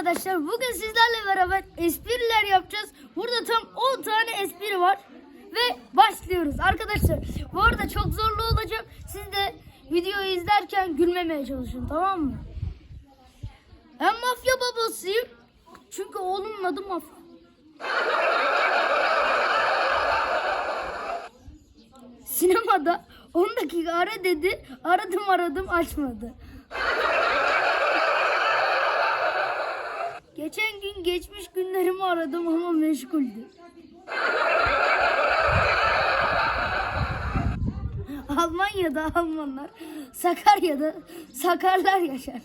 arkadaşlar bugün sizlerle beraber espriler yapacağız. Burada tam 10 tane espri var. Ve başlıyoruz arkadaşlar. Bu arada çok zorlu olacak. Siz de videoyu izlerken gülmemeye çalışın tamam mı? Ben mafya babasıyım. Çünkü oğlumun adı mafya. Sinemada 10 dakika ara dedi. Aradım aradım açmadı. Geçen gün geçmiş günlerimi aradım ama meşguldü. Almanya'da Almanlar, Sakarya'da Sakarlar yaşar.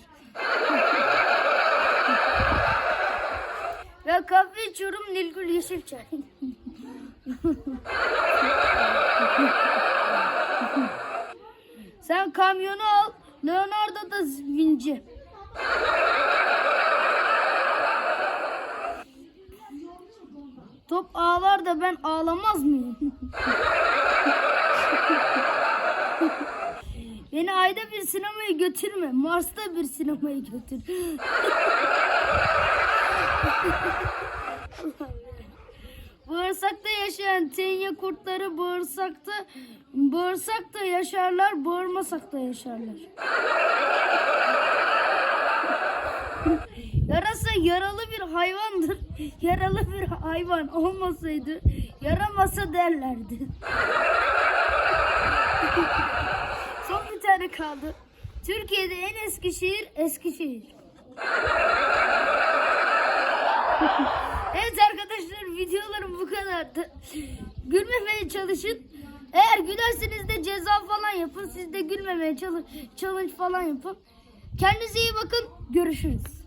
Ve kahve içiyorum Nilgül Yeşilçay. Sen kamyonu al, Leonardo da Vinci. Top ağlar da ben ağlamaz mıyım? Beni ayda bir sinemaya götürme. Mars'ta bir sinemaya götür. Bağırsakta yaşayan tenya kurtları bağırsakta bağırsakta yaşarlar, bağırmasak da yaşarlar. Yaralı bir hayvandır. Yaralı bir hayvan olmasaydı yaramasa derlerdi. Son bir tane kaldı. Türkiye'de en eski şehir Eskişehir. evet arkadaşlar videolarım bu kadardı. Gülmemeye çalışın. Eğer gülerseniz de ceza falan yapın. Siz de gülmemeye çalış challenge falan yapın. Kendinize iyi bakın. Görüşürüz.